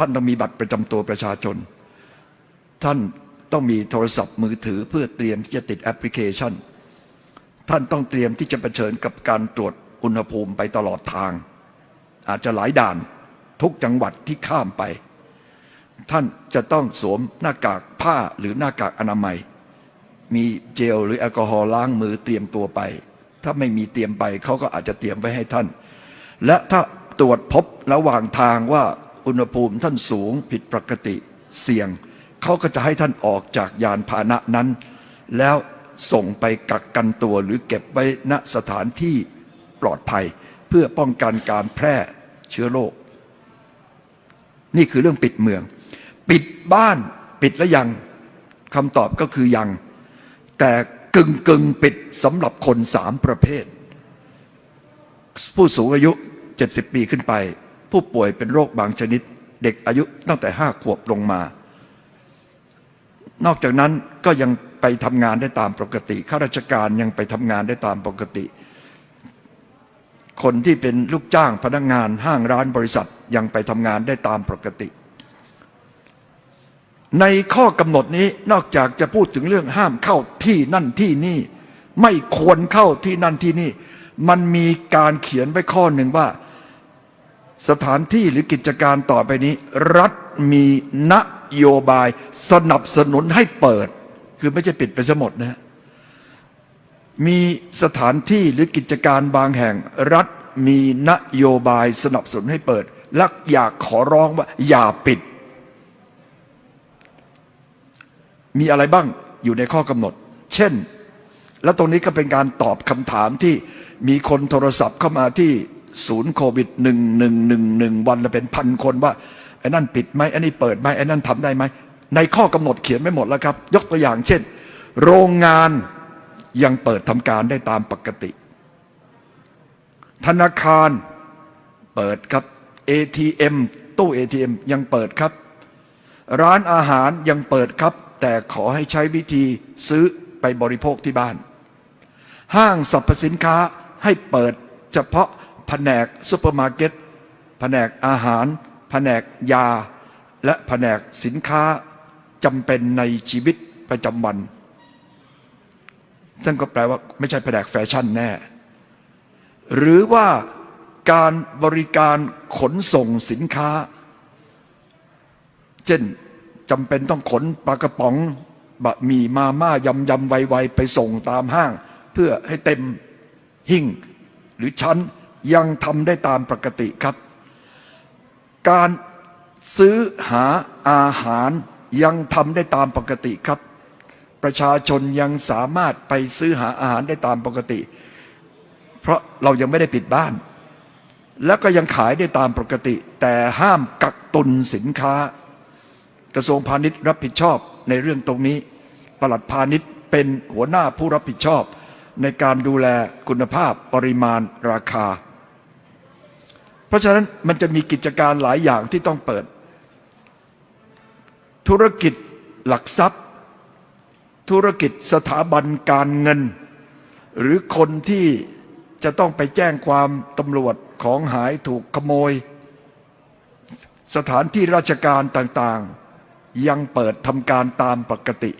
ท่านต้องมีบัตรประจำตัวประชาชน ท่านต้องมีโทรศัพท์มือถือเพื่อเตรียมที่จะติดแอปพลิเคชัน ท่านต้องเตรียมที่จะเผชิญกับการตรวจอุณหภูมิไปตลอดทาง อาจจะหลายด่านทุกจังหวัดที่ข้ามไป ท่านจะต้องสวมหน้ากากผ้าหรือหน้ากากอนามัย มีเจลหรือแอลกอฮอล์ล้างมือเตรียมตัวไป ถ้าไม่มีเตรียมไปเขาก็อาจจะเตรียมไว้ให้ท่าน และถ้าตรวจพบระหว่างทางว่า อุณหภูมิท่านสูงผิดปกติเสี่ยง เขาก็จะให้ท่านออกจากยานพาหนะนั้น แล้วส่งไปกักกันตัวหรือเก็บไว้ณสถานที่ปลอดภัย เพื่อป้องกันการแพร่เชื้อโรคนี่คือเรื่องปิดเมือง ปิดบ้านปิดแล้วยังคำตอบก็คือยัง แต่กึ่งกึ่งปิดสำหรับคนสามประเภท ผู้สูงอายุ 70 ปีขึ้นไป ผู้ป่วยเป็นโรคบางชนิด เด็กอายุตั้งแต่ห้าขวบลงมา นอกจากนั้นก็ยังไปทำงานได้ตามปกติข้าราชการยังไปทำงานได้ตามปกติ คนที่เป็นลูกจ้างพนักงานห้างร้านบริษัทยังไปทำงานได้ตามปกติ ในข้อกำหนดนี้นอกจากจะพูดถึงเรื่องห้ามเข้าที่นั่นที่นี่ ไม่ควรเข้าที่นั่นที่นี่ มันมีการเขียนไว้ข้อหนึ่งว่า สถานที่หรือกิจการต่อไปนี้ รัฐมีนโยบายสนับสนุนให้เปิด คือไม่ใช่ปิดไปซะหมดนะมีสถานที่หรือกิจการบางแห่ง รัฐมีนโยบายสนับสนุนให้เปิด และอยากขอร้องว่าอย่าปิด มีอะไรบ้างอยู่ในข้อกำหนด เช่น และตรงนี้ก็เป็นการตอบคำถามที่มีคนโทรศัพท์เข้ามาที่ ศูนย์โควิดหนึ่งหนึ่งหนึ่งหนึ่งวันละเป็นพันคนว่าไอ้นั่นปิดไหมไอ้นี่เปิดไหมไอ้นั่นทำได้ไหมในข้อกำหนดเขียนไม่หมดแล้วครับ ยกตัวอย่างเช่น โรงงานยังเปิดทำการได้ตามปกติ ธนาคารเปิดครับ ATM ตู้ ATM ยังเปิดครับ ร้านอาหารยังเปิดครับ แต่ขอให้ใช้วิธีซื้อไปบริโภคที่บ้าน ห้างสรรพสินค้าให้เปิดเฉพาะ แผนกซูเปอร์มาร์เก็ตแผนกอาหาร แผนกยา และแผนกสินค้าจำเป็นในชีวิตประจำวันซึ่งก็แปลว่าไม่ใช่แผนกแฟชั่นแน่ หรือว่าการบริการขนส่งสินค้า เช่นจำเป็นต้องขนปลากระป๋องบะหมี่มาม่ายำยำไวๆไปส่งตามห้าง เพื่อให้เต็มหิ่งหรือชั้น ยังทำได้ตามปกติครับ การซื้อหาอาหารยังทำได้ตามปกติครับ ประชาชนยังสามารถไปซื้อหาอาหารได้ตามปกติ เพราะเรายังไม่ได้ปิดบ้าน แล้วก็ยังขายได้ตามปกติ แต่ห้ามกักตุนสินค้า กระทรวงพาณิชย์รับผิดชอบในเรื่องตรงนี้ปลัดพาณิชย์เป็นหัวหน้าผู้รับผิดชอบ ในการดูแลคุณภาพปริมาณราคา เพราะฉะนั้นมันจะมีกิจการหลายอย่างที่ต้องเปิด ธุรกิจหลักทรัพย์ ธุรกิจสถาบันการเงิน หรือคนที่จะต้องไปแจ้งความตำรวจของหายถูกขโมย สถานที่ราชการต่างๆ ยังเปิดทำการตามปกติ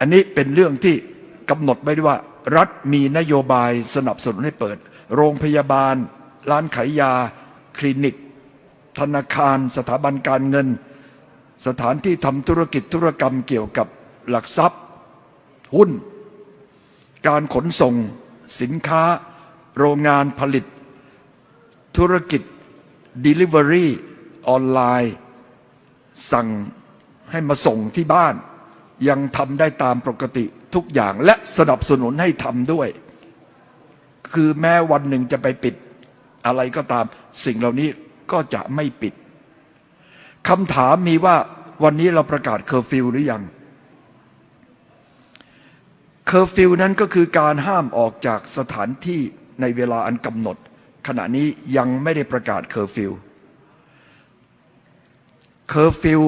อันนี้เป็นเรื่องที่กำหนดไว้ด้วยว่า รัฐมีนโยบายสนับสนุนให้เปิด โรงพยาบาล ร้านขายยา คลินิก ธนาคาร สถาบันการเงิน สถานที่ทำธุรกิจธุรกรรมเกี่ยวกับหลักทรัพย์ หุ้น การขนส่ง สินค้า โรงงานผลิต ธุรกิจ Delivery ออนไลน์ สั่งให้มาส่งที่บ้าน ยังทำได้ตามปกติ ทุกอย่างและสนับสนุนให้ทำด้วย คือแม้วันหนึ่งจะไปปิดอะไรก็ตาม สิ่งเหล่านี้ก็จะไม่ปิดคำถามมีว่าวันนี้เราประกาศเคอร์ฟิวหรือยังเคอร์ฟิวนั้นก็คือการห้ามออกจากสถานที่ในเวลาอันกำหนด ขณะนี้ยังไม่ได้ประกาศเคอร์ฟิวเคอร์ฟิว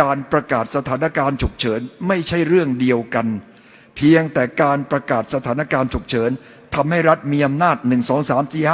การประกาศสถานการณ์ฉุกเฉินไม่ใช่เรื่องเดียวกัน เพียงแต่การประกาศสถานการณ์ฉุกเฉินทำให้รัฐมีอำนาจ 1 2 3 4